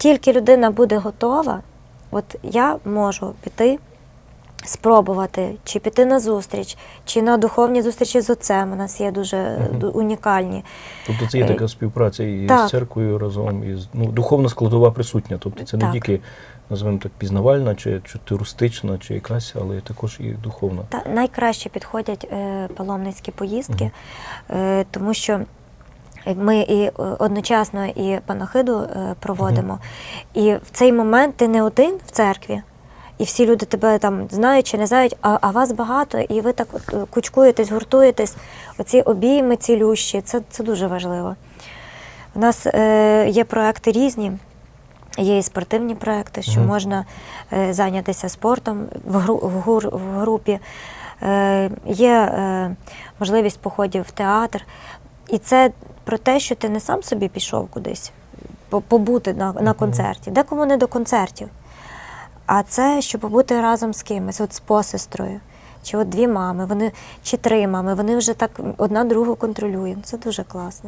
тільки людина буде готова, от я можу піти, спробувати, чи піти на зустріч, чи на духовні зустрічі з отцем. У нас є дуже ду- унікальні. Тобто це є Е, така співпраця і так. з церквою разом, і з ну, духовна складова присутня. Тобто це не Так. тільки, називаємо так, пізнавальна чи, чи туристична, чи якась, але також і духовна. Та найкраще підходять е, паломницькі поїздки, е, тому що ми і е, одночасно і панахиду е, проводимо. І в цей момент ти не один в церкві. І всі люди тебе там знають чи не знають, а, а вас багато, і ви так от, е, кучкуєтесь, гуртуєтесь. Оці обійми цілющі, це, це дуже важливо. У нас е, є проекти різні. Є і спортивні проекти, що Мгм. можна е, зайнятися спортом в, гру, в, гур, в групі. Е, є е, можливість походів в театр. І це про те, що ти не сам собі пішов кудись побути на, на концерті, декому не до концертів. А це щоб побути разом з кимось, от з посестрою. Чи от дві мами, вони, чи три мами, вони вже так одна другу контролюють. Це дуже класно.